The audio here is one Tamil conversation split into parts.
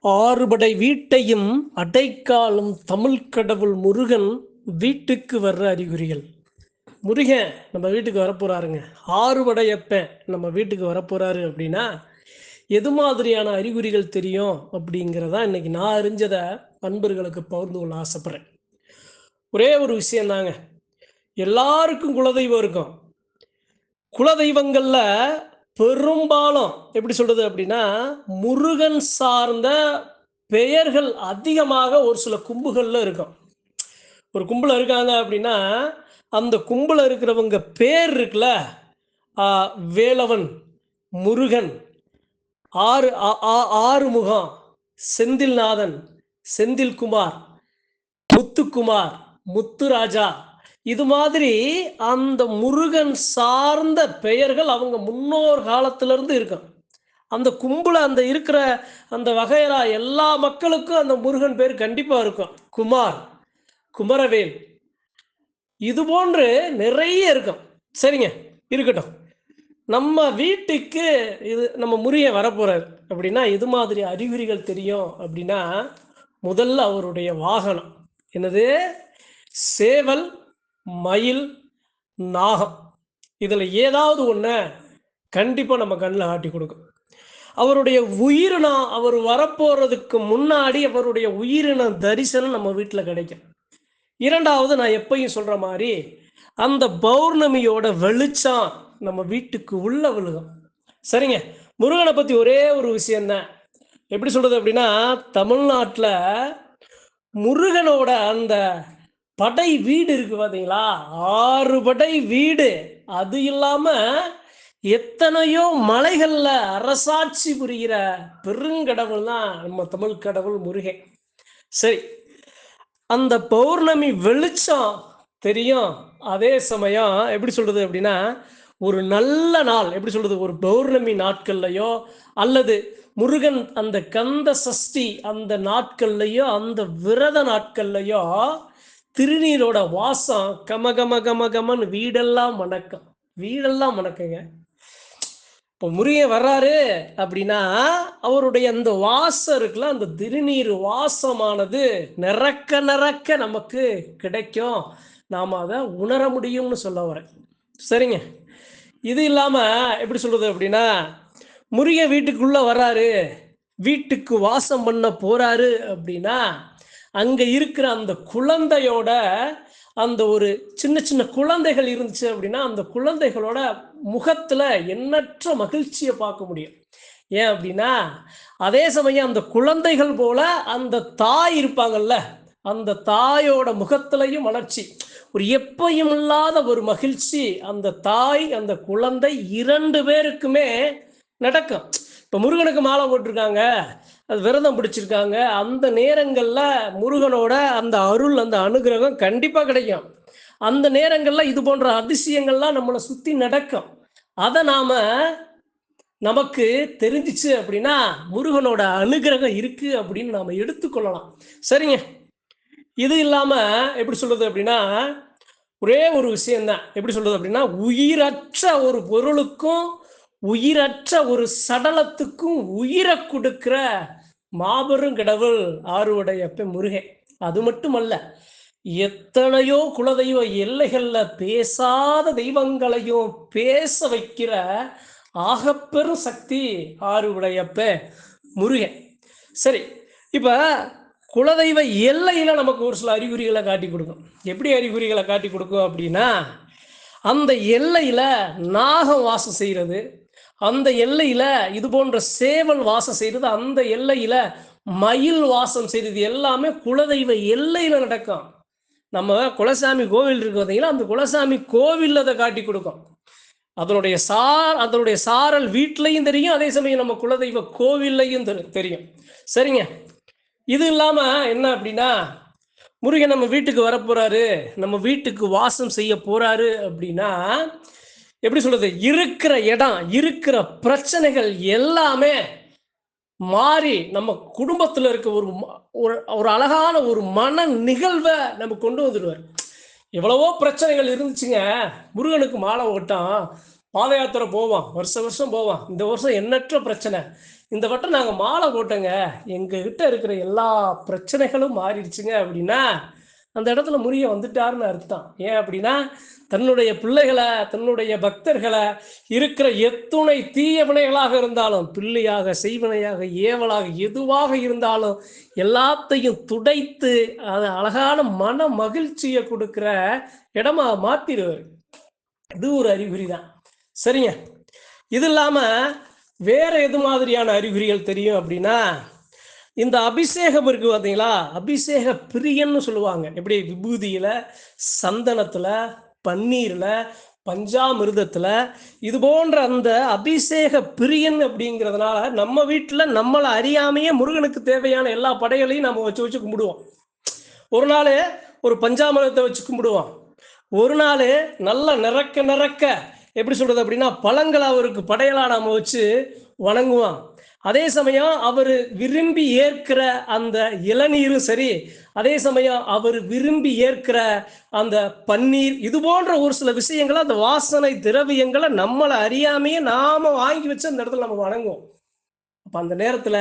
ஆறுபடை வீட்டையும் அடைக்காலும் தமிழ் கடவுள் முருகன் வீட்டுக்கு வர்ற அறிகுறிகள். முருகன் நம்ம வீட்டுக்கு வரப்போறாருங்க. ஆறுபடையப்பன் நம்ம வீட்டுக்கு வரப்போறாரு அப்படின்னா எது மாதிரியான அறிகுறிகள் தெரியும் அப்படிங்கிறதா இன்னைக்கு நான் அறிஞ்சதை நண்பர்களுக்கு பகிர்ந்து கொள்ள ஆசைப்படுறேன். ஒரே ஒரு விஷயம்தாங்க எல்லாருக்கும் குலதெய்வம் இருக்கும். குலதெய்வங்களில் பெரும்பாலும் எப்படி சொல்றது அப்படின்னா முருகன் சார்ந்த பெயர்கள் அதிகமாக ஒரு சில கும்புகளில் இருக்கும். ஒரு கும்பல இருக்காங்க அப்படின்னா அந்த கும்பல இருக்கிறவங்க பேர் இருக்குல்ல வேலவன் முருகன் ஆறு ஆ- ஆ- ஆறுமுகம் செந்தில்நாதன் செந்தில்குமார் முத்துக்குமார் முத்துராஜா இது மாதிரி அந்த முருகன் சார்ந்த பெயர்கள் அவங்க முன்னோர் காலத்திலிருந்து இருக்கும். அந்த கும்பல அந்த இருக்கிற அந்த வகையில எல்லா மக்களுக்கும் அந்த முருகன் பேர் கண்டிப்பாக இருக்கும். குமார் குமரவேல். இது போன்று நிறைய இருக்கும். சரிங்க இருக்கட்டும். நம்ம வீட்டுக்கு இது நம்ம முறிய வரப்போறாரு? அப்படின்னா இது மாதிரி அறிகுறிகள் தெரியும் அப்படின்னா முதல்ல அவருடைய வாகனம். என்னது? சேவல் மயில் நாகம். இதில் ஏதாவது ஒன்று கண்டிப்பாக நம்ம கண்ணில் ஆட்டி கொடுக்கும். அவருடைய உயிரினம் அவர் வரப்போகிறதுக்கு முன்னாடி அவருடைய உயிரின தரிசனம் நம்ம வீட்டில் கிடைக்கும். இரண்டாவது நான் எப்பயும் சொல்கிற மாதிரி அந்த பௌர்ணமியோட வெளிச்சம் நம்ம வீட்டுக்கு உள்ள விழுகும். சரிங்க? முருகனை பற்றி ஒரே ஒரு விஷயந்தான் எப்படி சொல்கிறது அப்படின்னா தமிழ்நாட்டில் முருகனோட அந்த படை வீடு இருக்கு பாத்தீங்களா? ஆறு படை வீடு. அது இல்லாம எத்தனையோ மலைகள்ல அரசாட்சி புரிகிற பெருங்கடவுள் தான் நம்ம தமிழ் கடவுள் முருகன் சரி அந்த பௌர்ணமி வெளிச்சம் தெரியும். அதே சமயம் எப்படி சொல்றது அப்படின்னா ஒரு நல்ல நாள் எப்படி சொல்றது ஒரு பௌர்ணமி நாட்கள்லையோ அல்லது முருகன் அந்த கந்த சஷ்டி அந்த நாட்கள்லையோ அந்த விரத நாட்கள்லையோ திருநீரோட வாசம் கம கம கம கமன்னு வீடெல்லாம் மணக்கம். வீடெல்லாம் மணக்கங்க. இப்போ முருகன் வர்றாரு அப்படின்னா அவருடைய அந்த வாசம் இருக்குல்ல அந்த திருநீர் வாசமானது நிறக்க நிறக்க நமக்கு கிடைக்கும். நாம் அதை உணர முடியும்னு சொல்ல வரேன் சரிங்க. இது இல்லாமல் எப்படி சொல்றது அப்படின்னா முருகன் வீட்டுக்குள்ளே வர்றாரு. வீட்டுக்கு வாசம் பண்ண போறாரு அப்படின்னா அங்க இருக்கிற அந்த குழந்தையோட அந்த ஒரு சின்ன சின்ன குழந்தைகள் இருந்துச்சு அப்படின்னா அந்த குழந்தைகளோட முகத்துல எண்ணற்ற மகிழ்ச்சியை பார்க்க முடியும். ஏன் அப்படின்னா அதே சமயம் அந்த குழந்தைகள் போல அந்த தாய் இருப்பாங்கல்ல அந்த தாயோட முகத்திலையும் வளர்ச்சி. ஒரு எப்பயும் இல்லாத ஒரு மகிழ்ச்சி அந்த தாய் அந்த குழந்தை இரண்டு பேருக்குமே நடக்கும். இப்போ முருகனுக்கு மாலை போட்டிருக்காங்க. அது விரதம் பிடிச்சிருக்காங்க. அந்த நேரங்கள்ல முருகனோட அந்த அருள் அந்த அனுகிரகம் கண்டிப்பா கிடைக்கும். அந்த நேரங்கள்ல இது போன்ற அதிசயங்கள்லாம் நம்மளை சுத்தி நடக்கும். அதை நாம நமக்கு தெரிஞ்சிச்சு அப்படின்னா முருகனோட அனுகிரகம் இருக்கு அப்படின்னு நாம எடுத்துக்கொள்ளலாம். சரிங்க. இது இல்லாம எப்படி சொல்றது அப்படின்னா ஒரே ஒரு விஷயம்தான். எப்படி சொல்றது அப்படின்னா உயிரற்ற ஒரு பொருளுக்கும் உயிரற்ற ஒரு சடலத்துக்கும் உயிரை கொடுக்கிற மாபெரும் கடவுள் ஆறுவடையப்ப முருகன். அது மட்டுமல்ல எத்தனையோ குலதெய்வ எல்லைகள்ல பேசாத தெய்வங்களையும் பேச வைக்கிற ஆகப்பெரும் சக்தி ஆறுவடையப்ப முருகன். சரி இப்ப குலதெய்வ எல்லையில நமக்கு ஒரு சில அறிகுறிகளை காட்டி கொடுக்கும். எப்படி அறிகுறிகளை காட்டி கொடுக்கும் அப்படின்னா அந்த எல்லையில நாகம் வாசம் செய்யறது அந்த எல்லையில இது போன்ற சேவல் வாசம் செய்யறது அந்த எல்லையில மயில் வாசம் செய்யறது எல்லாமே குலதெய்வ எல்லையில நடக்கும். நம்ம குலசாமி கோவில் இருக்கு அந்த குலசாமி கோவில் அதை காட்டி கொடுக்கும். அதனுடைய சார் அதனுடைய சாரல் வீட்லையும் தெரியும் அதே சமயம் நம்ம குலதெய்வ கோவில்லையும் தெரியும். சரிங்க. இது இல்லாம என்ன அப்படின்னா முருகன் நம்ம வீட்டுக்கு வரப்போறாரு நம்ம வீட்டுக்கு வாசம் செய்ய போறாரு அப்படின்னா எப்படி சொல்றது? இருக்கிற இடம் இருக்கிற பிரச்சனைகள் எல்லாமே மாறி நம்ம குடும்பத்துல இருக்க ஒரு ஒரு ஒரு அழகான ஒரு மன நிகழ்வை நம்ம கொண்டு வந்துடுவார். எவ்வளவோ பிரச்சனைகள் இருந்துச்சுங்க. முருகனுக்கு மாலை ஓட்டான் பாத யாத்திரை போவான். வருஷம் வருஷம் போவான். இந்த வருஷம் எண்ணற்ற பிரச்சனை. இந்த வட்டம் நாங்கள் மாலை போட்டோங்க. எங்ககிட்ட இருக்கிற எல்லா பிரச்சனைகளும் மாறிடுச்சுங்க அப்படின்னா அந்த இடத்துல முறிய வந்துட்டாருன்னு அர்த்தம். ஏன் அப்படின்னா தன்னுடைய பிள்ளைகளை தன்னுடைய பக்தர்களை இருக்கிற எத்துணை தீய வினைகளாக இருந்தாலும் பிள்ளையாக செய்வினையாக ஏவலாக எதுவாக இருந்தாலும் எல்லாத்தையும் துடைத்து அது அழகான மன மகிழ்ச்சியை கொடுக்குற இடமா மாத்திடுவார். இது ஒரு அறிகுறி தான் சரிங்க. இது இல்லாமல் வேற எது மாதிரியான அறிகுறிகள் தெரியும் அப்படின்னா இந்த அபிஷேகம் இருக்கு பார்த்தீங்களா அபிஷேக பிரியன்னு சொல்லுவாங்க. எப்படி? விபூதியில சந்தனத்துல பன்னீர்ல பஞ்சாமிருதத்தில். இது போன்ற அந்த அபிஷேக பிரியன் அப்படிங்கிறதுனால நம்ம வீட்டில் நம்மளை அறியாமையே முருகனுக்கு தேவையான எல்லா படைகளையும் நம்ம வச்சு வச்சு கும்பிடுவோம். ஒரு நாள் ஒரு பஞ்சாமிரதத்தை வச்சு கும்பிடுவோம். ஒரு நாள் நல்ல நிறக்க நிறக்க எப்படி சொல்றது அப்படின்னா பழங்களை அவருக்கு படையலா நாம வச்சு வணங்குவோம். அதே சமயம் அவர் விரும்பி ஏற்கிற அந்த இளநீரும் சரி அதே சமயம் அவர் விரும்பி ஏற்கிற அந்த பன்னீர் இது போன்ற ஒரு சில விஷயங்களை அந்த வாசனை திரவியங்களை நம்மளை அறியாமையே நாம வாங்கி வச்சு அந்த இடத்துல நம்ம வணங்குவோம். அப்ப அந்த நேரத்துல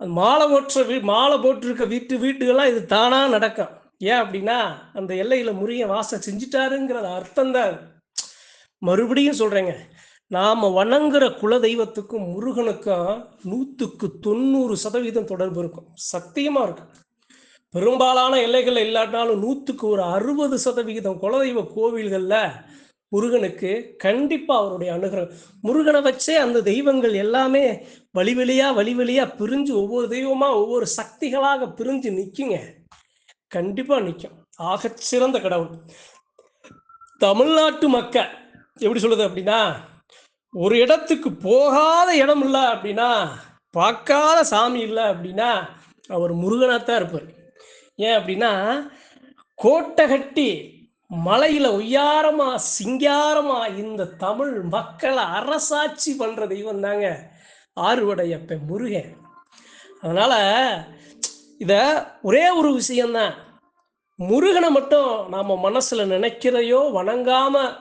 மாலை போற்ற வீ மாலை போட்டிருக்க வீட்டு வீட்டுகள்லாம் இது தானா நடக்கும். ஏன் அப்படின்னா அந்த எல்லையில முறிய வாசம் செஞ்சுட்டாருங்கிற அர்த்தம் தான். மறுபடியும் சொல்றேங்க. நாம் வணங்குற குல தெய்வத்துக்கும் முருகனுக்கும் நூற்றுக்கு தொண்ணூறு சதவீதம் தொடர்பு இருக்கும். சத்தியமாக இருக்கும் பெரும்பாலான எல்லைகள் இல்லாட்டாலும் நூற்றுக்கு ஒரு அறுபது சதவிகிதம் குலதெய்வ கோவில்களில் முருகனுக்கு கண்டிப்பாக அவருடைய அனுகிரகம். முருகனை வச்சே அந்த தெய்வங்கள் எல்லாமே வழி வழியாக வழி வழியாக பிரிஞ்சு ஒவ்வொரு தெய்வமாக ஒவ்வொரு சக்திகளாக பிரிஞ்சு நிற்குங்க கண்டிப்பாக நிற்கும் ஆகச்சிறந்த கடவுள். தமிழ்நாட்டு மக்கள் எப்படி சொல்லுது அப்படின்னா ஒரு இடத்துக்கு போகாத இடம் இல்லை அப்படின்னா பார்க்காத சாமி இல்லை அப்படின்னா அவர் முருகனாகத்தான் இருப்பார். ஏன் அப்படின்னா கோட்டை கட்டி மலையில் உய்யாரமா சிங்காரமா இந்த தமிழ் மக்களை அரசாட்சி பண்ணுற தெய்வம் தாங்க ஆறுவடையப்ப முருகன். அதனால் இதை ஒரே ஒரு விஷயந்தான் முருகனை மட்டும் நாம் மனசில் நினைக்கிறதையோ வணங்காமல்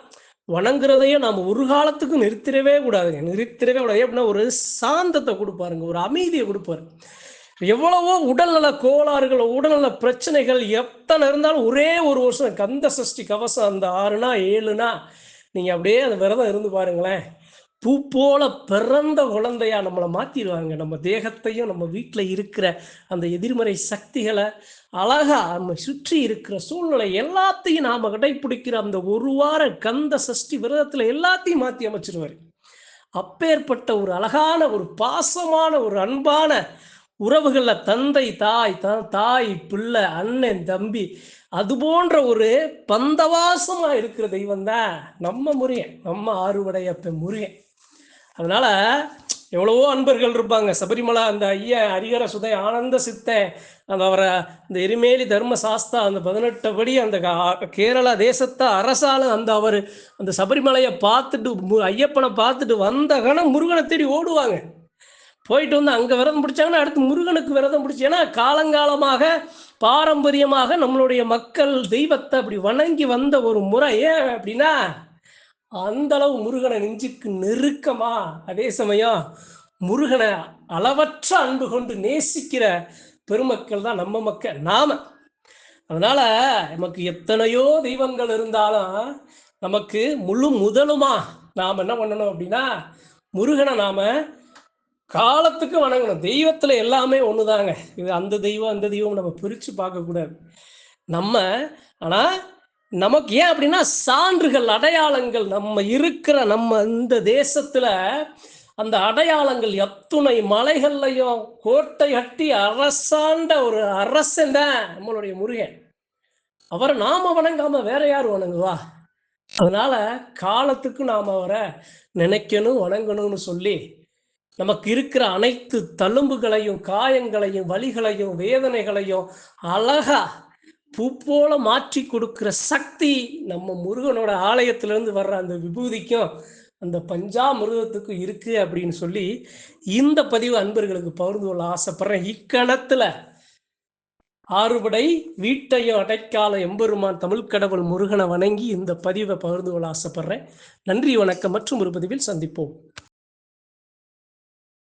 வணங்குறதையும் நாம் ஒரு காலத்துக்கும் நிறுத்திடவே கூடாதுங்க. நிறுத்திடவே கூடாது. அப்படின்னா ஒரு சாந்தத்தை கொடுப்பாருங்க. ஒரு அமைதியை கொடுப்பாரு. எவ்வளவோ உடல்நல கோளாறுகள் உடல்நல பிரச்சனைகள் எத்தனை இருந்தாலும் ஒரே ஒரு வருஷம் கந்த சஷ்டி கவசம் அந்த ஆறுனா ஏழுனா நீங்கள் அப்படியே அந்த விரதம் இருந்து பாருங்களேன். பூ போல பிறந்த குழந்தையா நம்மளை மாத்திடுவாங்க நம்ம தேகத்தையும் நம்ம வீட்டில் இருக்கிற அந்த எதிர்மறை சக்திகளை அழகா நம்ம சுற்றி இருக்கிற சூழ்நிலை எல்லாத்தையும் நாம கடைபிடிக்கிற அந்த ஒரு வார கந்த சஷ்டி விரதத்துல எல்லாத்தையும் மாத்தி அமைச்சிருவாரு. அப்பேற்பட்ட ஒரு அழகான ஒரு பாசமான ஒரு அன்பான உறவுகளில் தந்தை தாய் த தாய் பிள்ளை அண்ணன் தம்பி அது போன்ற ஒரு பந்தவாசமாக இருக்கிற தெய்வம் தான் நம்ம முருகன். நம்ம ஆறுவடையப்ப முருகன். அதனால எவ்வளவோ அன்பர்கள் இருப்பாங்க. சபரிமலை அந்த ஐயன் ஹரிகர சுதை ஆனந்த சித்தன் அந்த அவரை இந்த எருமேலி தர்ம சாஸ்தா அந்த பதினெட்டு படி அந்த கா- கேரளா தேசத்தை அரசாலும் அந்த அவர் அந்த சபரிமலையை பார்த்துட்டு மு- ஐயப்பனை பார்த்துட்டு வந்த கணம் முருகனை தேடி ஓடுவாங்க. போயிட்டு வந்து அங்கே விரதம் பிடிச்சாங்கன்னா அடுத்து முருகனுக்கு விரதம் பிடிச்சி ஏன்னா காலங்காலமாக பாரம்பரியமாக நம்மளுடைய மக்கள் தெய்வத்தை அப்படி வணங்கி வந்த ஒரு முறை. ஏன் அப்படின்னா அந்த அளவு முருகனை நெஞ்சுக்கு நெருக்கமா? அதே சமயம் முருகனை அளவற்ற அன்பு கொண்டு நேசிக்கிற பெருமக்கள் தான் நம்ம மக்கள் நாம. அதனால நமக்கு எத்தனையோ தெய்வங்கள் இருந்தாலும் நமக்கு முழு முதலுமா நாம் என்ன பண்ணணும் அப்படின்னா முருகனை நாம காலத்துக்கு வணங்கணும். தெய்வத்துல எல்லாமே ஒண்ணுதாங்க. இது அந்த தெய்வம் அந்த தெய்வம் நம்ம பிரிச்சு பார்க்க கூடாது நம்ம ஆனா நமக்கு ஏன் அப்படின்னா சான்றுகள் அடையாளங்கள் நம்ம இருக்கிற நம்ம இந்த தேசத்துல அந்த அடையாளங்கள் எத்துணை மலைகள்லையும் கோட்டை கட்டி அரசாண்ட ஒரு அரசன் தான் நம்மளுடைய முருகன். அவரை நாம வணங்காம வேற யார் வணங்குவா? அதனால காலத்துக்கு நாம அவரை நினைக்கணும் வணங்கணும்னு சொல்லி நமக்கு இருக்கிற அனைத்து தழும்புகளையும் காயங்களையும் வலிகளையும் வேதனைகளையும் அழகா பூ போல மாற்றி கொடுக்கிற சக்தி நம்ம முருகனோட ஆலயத்திலிருந்து வர்ற அந்த விபூதிக்கும் அந்த பஞ்சாமிருதத்துக்கும் இருக்கு அப்படின்னு சொல்லி இந்த பதிவு அன்பர்களுக்கு பகிர்ந்து கொள்ள ஆசைப்படுறேன். இக்கணத்துல ஆறுபடை வீட்டையும் அடைக்கால எம்பெருமான் தமிழ் கடவுள் முருகனை வணங்கி இந்த பதிவை பகிர்ந்து கொள்ள ஆசைப்படுறேன். நன்றி வணக்கம் மற்றும் ஒரு பதிவில் சந்திப்போம்.